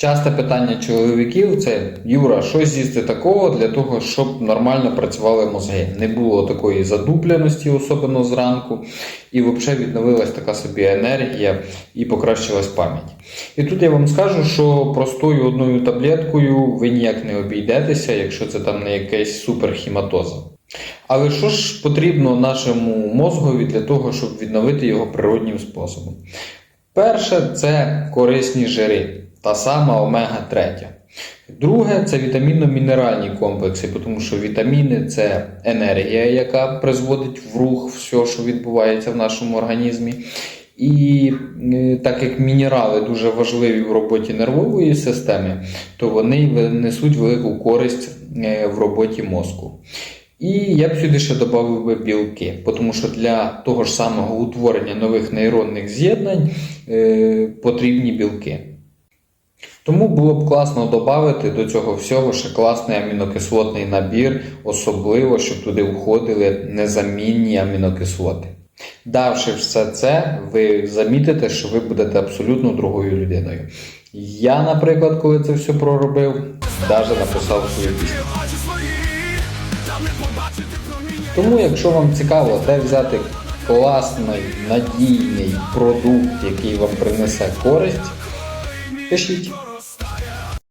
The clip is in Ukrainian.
Часте питання чоловіків це Юра, що з'їсти такого для того, щоб нормально працювали мозги. Не було такої задупляності, особливо зранку, і взагалі відновилась така собі енергія і покращилась пам'ять. І тут я вам скажу, що простою одною таблеткою ви ніяк не обійдетеся, якщо це там не якась суперхіматоза. Але що ж потрібно нашому мозгові для того, щоб відновити його природнім способом? Перше це корисні жири, та сама омега-3. Друге це вітамінно-мінеральні комплекси, тому що вітаміни це енергія, яка призводить в рух все, що відбувається в нашому організмі. І так як мінерали дуже важливі в роботі нервової системи, то вони несуть велику користь е, в роботі мозку. І я б сюди ще додав би білки, тому що для того ж самого утворення нових нейронних з'єднань е, потрібні білки. Тому було б класно додати до цього всього ще класний амінокислотний набір, особливо, щоб туди входили незамінні амінокислоти. Давши все це, ви замітите, що ви будете абсолютно другою людиною. Я, наприклад, коли це все проробив, навіть написав свою пісню. Тому, якщо вам цікаво, де взяти класний надійний продукт, який вам принесе користь, пишіть.